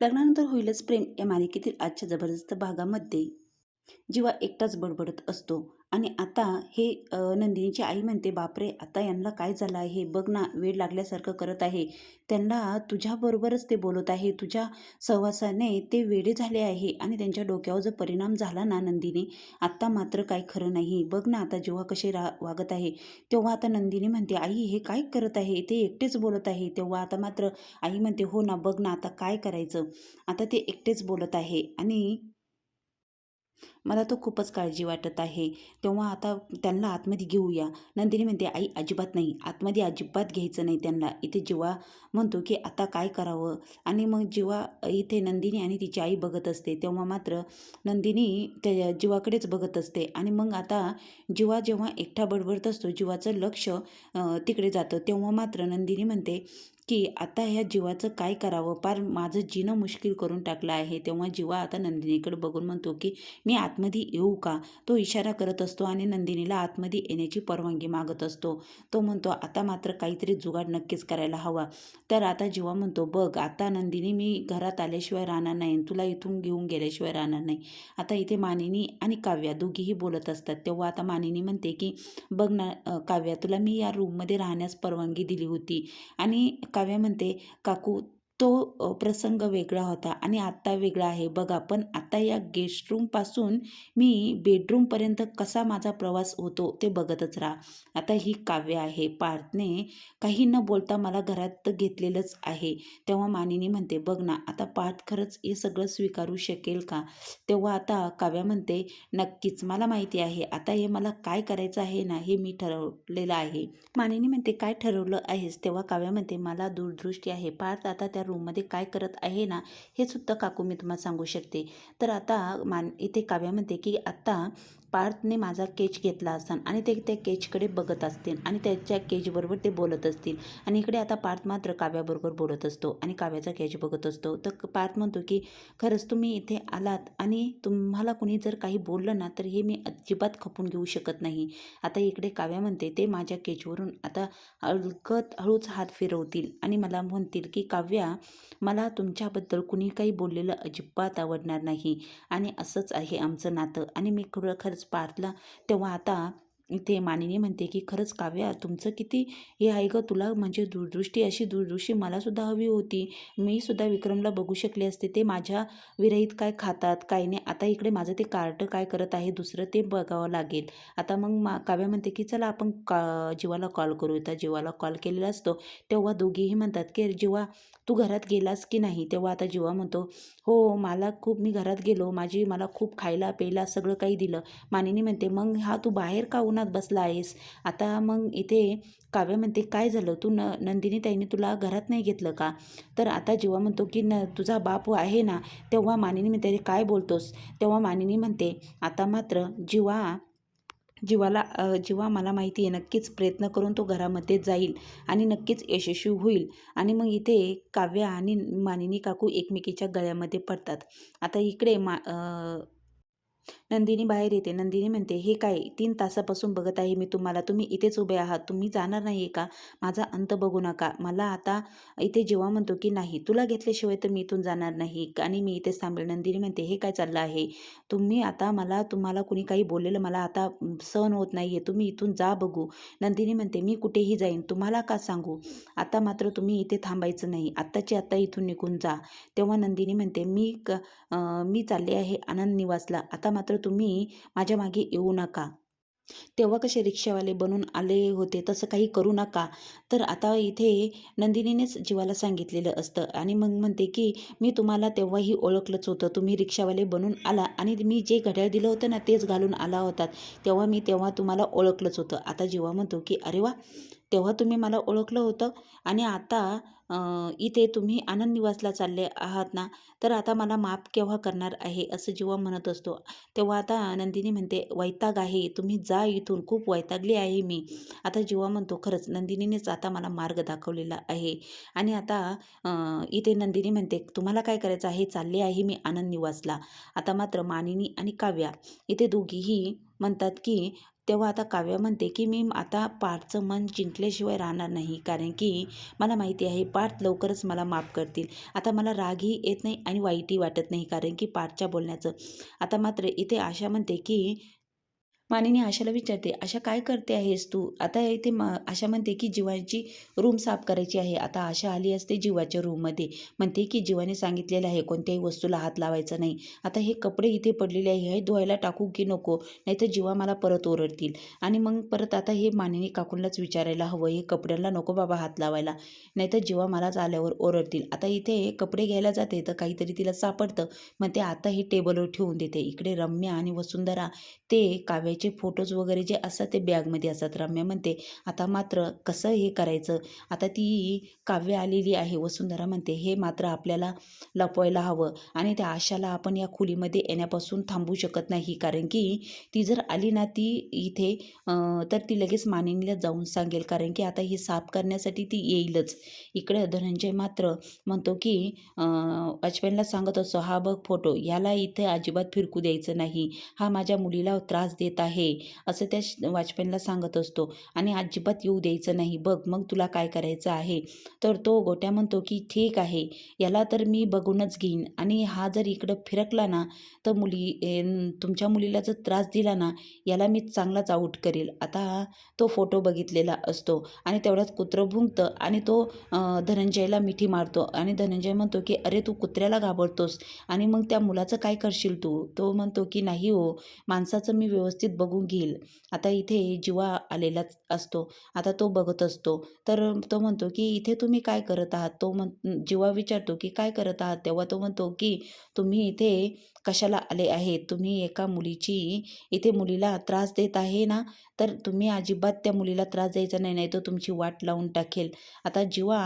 लग्नानंतर होईलच प्रेम या मालिकेतील आजच्या जबरदस्त भागामध्ये. जीवा एकटाच बडबडत असतो. आणि आता हे नंदिनीची आई म्हणते बापरे आता यांना काय झालं आहे? बघ ना वेळ लागल्यासारखं करत आहे. त्यांना तुझ्याबरोबरच ते बोलत आहे. तुझ्या सहवासाने ते वेडे झाले आहे. आणि त्यांच्या डोक्यावर जर परिणाम झाला ना नंदिनी आत्ता मात्र काय खरं नाही. बघ ना आता जेव्हा कसे रा वागत आहे तेव्हा आता नंदिनी म्हणते आई हे काय करत आहे? ते एकटेच बोलत आहे. तेव्हा आता मात्र आई म्हणते हो ना बघ ना आता काय करायचं? आता ते एकटेच बोलत आहे. आणि मला तो खूपच काळजी वाटत आहे. तेव्हा आता त्यांना आतमध्ये घेऊया. नंदिनी म्हणते आई अजिबात नाही. आतमध्ये अजिबात घ्यायचं नाही त्यांना. इथे जेव्हा म्हणतो की आता काय करावं? आणि मग जेव्हा इथे नंदिनी आणि तिची आई बघत असते तेव्हा मात्र नंदिनी त्या जीवाकडेच बघत असते. आणि मग आता जीवा जेव्हा एकटा बडबडत असतो जीवाचं लक्ष तिकडे जातं. तेव्हा मात्र नंदिनी म्हणते की आता ह्या जीवाचं काय करावं? पार माझं जीणं मुश्किल करून टाकलं आहे. तेव्हा जीवा आता नंदिनीकडे बघून म्हणतो की मी आतमध्ये येऊ का? तो इशारा करत असतो आणि नंदिनीला आतमध्ये येण्याची परवानगी मागत असतो. तो म्हणतो आता मात्र काहीतरी जुगाड नक्कीच करायला हवा. तर आता जीवा म्हणतो बघ आता नंदिनी मी घरात आल्याशिवाय राहणार नाही तुला इथून घेऊन गेल्याशिवाय राहणार नाही. आता इथे मानिनी आणि काव्या दोघीही बोलत असतात. तेव्हा आता मानिनी म्हणते की बघ ना काव्या तुला मी या रूममध्ये राहण्यास परवानगी दिली होती आणि काव्या म्हणते काकू तो प्रसंग वेगळा होता आणि आत्ता वेगळा आहे. बघा पण आता या गेस्ट रूमपासून मी बेडरूमपर्यंत कसा माझा प्रवास होतो ते बघतच राहा. आता ही काव्य आहे. पार्थने काही न बोलता मला घरात घेतलेलंच आहे. तेव्हा मानिनी म्हणते बघ ना आता पार्थ खरंच हे सगळं स्वीकारू शकेल का? तेव्हा आता काव्या म्हणते नक्कीच मला माहिती आहे. आता हे मला काय करायचं आहे ना हे मी ठरवलेलं आहे. मानिनी म्हणते काय ठरवलं आहेस? तेव्हा काव्या म्हणते मला दूरदृष्टी आहे. पार्थ आता त्या रूममध्ये काय करत आहे ना हे सुद्धा काकू मी तुम्हाला सांगू शकते. तर आता मान इथे काव्या म्हणते की आत्ता पार्थने माझा केच घेतला असन आणि ते त्या केचकडे बघत असतील आणि त्याच्या केजबरोबर ते बोलत असतील. आणि इकडे आता पार्थ मात्र काव्याबरोबर बोलत असतो आणि काव्याचा केच बघत असतो. तर पार्थ म्हणतो की खरंच तुम्ही इथे आलात आणि तुम्हाला कुणी जर काही बोललं ना तर हे मी अजिबात खपून घेऊ शकत नाही. आता इकडे काव्या म्हणते ते माझ्या केजवरून आता अलगत हळूच हात फिरवतील आणि मला म्हणतील की काव्या मला तुमच्याबद्दल कुणी काही बोललेलं अजिबात आवडणार नाही आणि असंच आहे आमचं नातं आणि मी खरं खरंच पारला तेव्हा आता इथे मानिनी म्हणते की खरंच काव्या तुमचं किती हे आहे ग? तुला म्हणजे दूरदृष्टी अशी दूरदृष्टी मलासुद्धा हवी होती. मी सुद्धा विक्रमला बघू शकले असते. ते माझ्या विरहित काय खातात? काय नाही. आता इकडे माझं ते कार्ट काय करत आहे? दुसरं ते बघावं लागेल. आता मग मा काव्या म्हणते की चला आपण का जीवाला कॉल करू. तर जीवाला कॉल केलेला असतो. तेव्हा दोघीही म्हणतात की जेव्हा तू घरात गेलास की नाही? तेव्हा आता जीवा म्हणतो हो मला खूप मी घरात गेलो माझी मला खूप खायला प्यायला सगळं काही दिलं. मानिनी म्हणते मग हा तू बाहेर का उन्हात बसला आहेस? आता मग इथे काव्य म्हणते काय झालं? तू न नंदिनी ताईने तुला घरात नाही घेतलं का? तर आता जेव्हा म्हणतो की न तुझा बाप आहे ना? तेव्हा मानिनी म्हणते काय बोलतोस? तेव्हा मानिनी म्हणते आता मात्र जीवा जीवाला जीवा मला माहिती आहे नक्कीच प्रयत्न करून तो घरामध्ये जाईल आणि नक्कीच यशस्वी होईल. आणि मग इथे काव्या आणि मानिनी काकू एकमेकीच्या गळ्यामध्ये पडतात. आता इकडे मा नंदिनी बाहेर येते. नंदिनी म्हणते हे काय तीन तासापासून बघत आहे मी तुम्हाला. तुम्ही इथेच उभे आहात. तुम्ही जाणार नाही आहे का? माझा अंत बघू नका. मला आता इथे जेव्हा म्हणतो की नाही तुला घेतल्याशिवाय तर मी इथून जाणार नाही आणि मी इथेच थांबेल. नंदिनी म्हणते हे काय चाललं आहे? तुम्ही आता मला तुम्हाला कुणी काही बोललेलं मला आता सहन होत नाही आहे तुम्ही इथून जा बघू. नंदिनी म्हणते मी कुठेही जाईन. तुम्हाला का सांगू? आता मात्र तुम्ही इथे थांबायचं नाही. आत्ताची आत्ता इथून निघून जा. तेव्हा नंदिनी म्हणते मी क मी चालले आहे आनंद निवासला. आता मात्र तुम्ही माझ्या मागे येऊ नका. तेव्हा कसे रिक्षावाले बनून आले होते तसं काही करू नका. तर आता इथे नंदिनीनेच जीवाला सांगितलेलं असतं आणि मग म्हणते की मी तुम्हाला तेव्हाही ओळखलंच होतं. तुम्ही रिक्षावाले बनून आला आणि मी जे घड्याळ दिलं होतं ना तेच घालून आला होतात तेव्हा मी तेव्हा तुम्हाला ओळखलंच होतं. आता जीवा म्हणतो की अरे वा! तेव्हा तुम्ही मला ओळखलं होतं आणि आता इथे तुम्ही आनंद निवासला चालले आहात ना? तर आता मला माफ केव्हा करणार आहे? असं जेव्हा म्हणत असतो तेव्हा आता नंदिनी म्हणते वैताग आहे. तुम्ही जा इथून. खूप वैतागली आहे मी. आता जेव्हा म्हणतो खरंच नंदिनीनेच आता मला मार्ग दाखवलेला आहे. आणि आता इथे नंदिनी म्हणते तुम्हाला काय करायचं आहे? चालले आहे मी आनंद निवासला. आता मात्र मानिनी आणि काव्या इथे दोघीही म्हणतात की तेव्हा आता काव्य म्हणते की मी आता पार्थचं मन जिंकल्याशिवाय राहणार नाही. कारण की मला माहिती आहे पार्थ लवकरच मला माफ करतील. आता मला रागही येत नाही आणि वाईटही वाटत नाही. कारण की पार्थच्या बोलण्याचं. आता मात्र इथे आशा म्हणते की मानिनी आशाला विचारते आशा काय करते आहेस तू? आता इथे मा आशा म्हणते की जीवाची रूम साफ करायची आहे. आता आशा आली असते जीवाच्या रूममध्ये म्हणते की जीवाने सांगितलेलं आहे कोणत्याही वस्तूला हात लावायचा नाही. आता हे कपडे इथे पडलेले आहे हे धुवायला टाकू की नको? नाहीतर जीवा मला परत ओरडतील. आणि मग परत आता हे मानिनी काकूनलाच विचारायला हवं हे कपड्यांना नको बाबा हात लावायला. नाहीतर जीवा मलाच आल्यावर ओरडतील. आता इथे कपडे घ्यायला जाते तर काहीतरी तिला सापडतं. मग ते आता हे टेबलवर ठेवून देते. इकडे रम्या आणि वसुंधरा ते काव्या काव्याचे फोटोज वगैरे जे असतात ते बॅगमध्ये असतात. रम्या म्हणते आता मात्र कसं हे करायचं? आता ती काव्य आलेली आहे. वसुंधरा म्हणते हे मात्र आपल्याला लपवायला हवं आणि त्या आशाला आपण या खोलीमध्ये येण्यापासून थांबू शकत नाही. कारण की ती जर आली ना ती इथे तर ती लगेच मानिनीला जाऊन सांगेल. कारण की आता ही साफ करण्यासाठी ती येईलच. इकडे धनंजय मात्र म्हणतो की वाचपॅनला सांगत असतो हा बघ फोटो याला इथे अजिबात फिरकू द्यायचं नाही. हा माझ्या मुलीला त्रास देत आहे. आहे असं त्या वाजपेयींना सांगत असतो. आणि अजिबात येऊ द्यायचं नाही बघ मग तुला काय करायचं आहे. तर तो गोट्या म्हणतो की ठीक आहे याला तर मी बघूनच घेईन. आणि हा जर इकडं फिरकला ना तर मुली तुमच्या मुलीला जर त्रास दिला ना याला मी चांगलाच आऊट करेल. आता तो फोटो बघितलेला असतो आणि तेवढ्यात कुत्रं भुंकतं आणि तो धनंजयला मिठी मारतो आणि धनंजय म्हणतो की अरे तू कुत्र्याला घाबरतोस आणि मग त्या मुलाचं काय करशील तू? तो म्हणतो की नाही हो माणसाचं मी व्यवस्थित बघून घेईल. आता इथे जीवा आलेलाच असतो. आता तो बघत असतो. तर तो म्हणतो की इथे तुम्ही काय करत आहात? तो म्हण जीवा विचारतो की काय करत आहात? तेव्हा तो म्हणतो की तुम्ही इथे कशाला आले आहेत? तुम्ही एका मुलीची इथे मुलीला त्रास देत आहे ना? तर तुम्ही अजिबात त्या मुलीला त्रास द्यायचा नाही नाही तो तुमची वाट लावून टाकेल. आता जीवा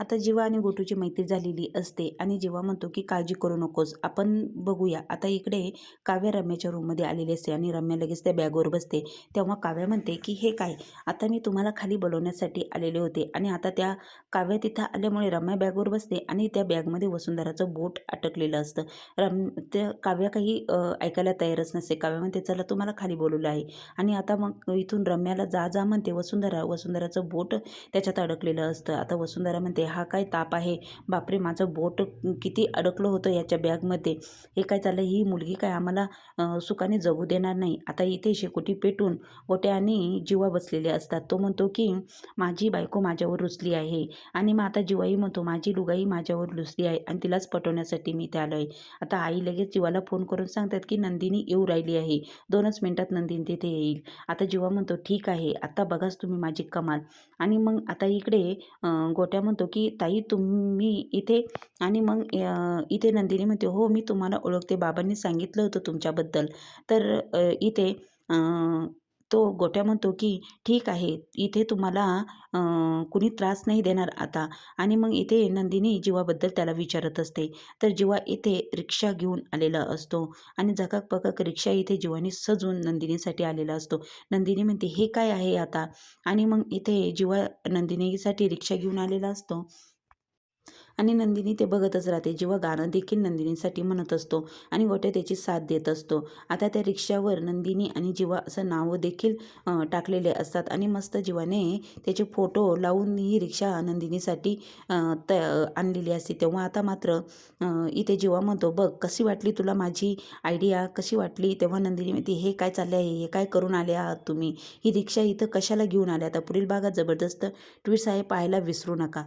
आता जीवा आणि गोटूची मैत्री झालेली असते आणि जीवा म्हणतो की काळजी करू नकोस आपण बघूया. आता इकडे काव्या रम्याच्या रूममध्ये आलेली असते आणि रम्या लगेच त्या बॅगवर बसते. तेव्हा काव्या म्हणते की हे काय? आता मी तुम्हाला खाली बोलवण्यासाठी आलेले होते आणि आता त्या काव्या तिथं आल्यामुळे रम्या बॅगवर बसते आणि त्या बॅगमध्ये वसुंधराचं बोट अटकलेलं असतं. रम त्या काव्या काही ऐकायला तयारच नसते. काव्या म्हणते चला तुम्हाला खाली बोलवलं आहे. आणि आता मग इथून रम्याला जा जा म्हणते वसुंधरा. वसुंधराचं बोट त्याच्यात अडकलेलं असतं. आता वसुंधरा म्हणते हा काय ताप आहे? बापरे माझं बोट किती अडकलं होतं याच्या बॅगमध्ये. हे काय चाललं ही मुलगी काय आम्हाला सुखाने जगू देणार नाही. आता इथे शेकोटी पेटून गोट्या आणि जीवा बसलेले असतात. तो म्हणतो की माझी बायको माझ्यावर रुचली आहे आणि मग आता जीवाई म्हणतो माझी लुगाई माझ्यावर रुचली आहे आणि तिलाच पटवण्यासाठी मी त्या आलो आहे आता आई लगेच जीवाला फोन करून सांगतात की नंदिनी येऊ राहिली आहे. दोनच मिनटात नंदिनी तिथे येईल. आता जीवा म्हणतो ठीक आहे. आता बघाच तुम्ही माझी कमाल. आणि मग आता इकडे गोट्या म्हणतो की की ताई तुम्ही इथे आणि मग इथे नंदिनी म्हणते हो मी तुम्हाला ओळखते. बाबांनी सांगितलं होतं तुमच्याबद्दल. तर इथे तो गोट्या म्हणतो की ठीक आहे इथे तुम्हाला कुणी त्रास नाही देणार आता. आणि मग इथे नंदिनी जीवाबद्दल त्याला विचारत असते. तर जीवा इथे रिक्षा घेऊन आलेला असतो आणि झकाक पकाक रिक्षा इथे जीवाने सजून नंदिनीसाठी आलेला असतो. नंदिनी म्हणते हे काय आहे आता? आणि मग इथे जीवा नंदिनीसाठी रिक्षा घेऊन आलेला असतो. आणि नंदिनी ते बघतच राहते. जेव्हा गाणं देखील नंदिनीसाठी म्हणत असतो आणि गोट्या त्याची साथ देत असतो. आता त्या रिक्षावर नंदिनी आणि जीवा असं नावं देखील टाकलेले असतात. आणि मस्त जीवाने त्याचे फोटो लावून ही रिक्षा नंदिनीसाठी त आणलेली असते. तेव्हा आता मात्र इथे जीवा म्हणतो बघ कशी वाटली तुला माझी आयडिया कशी वाटली? तेव्हा नंदिनी म्हणते हे काय चालले आहे? हे काय करून आले आहात तुम्ही? ही रिक्षा इथं कशाला घेऊन आल्या? आता पुढील भागात जबरदस्त ट्विट्स आहे पाहायला विसरू नका.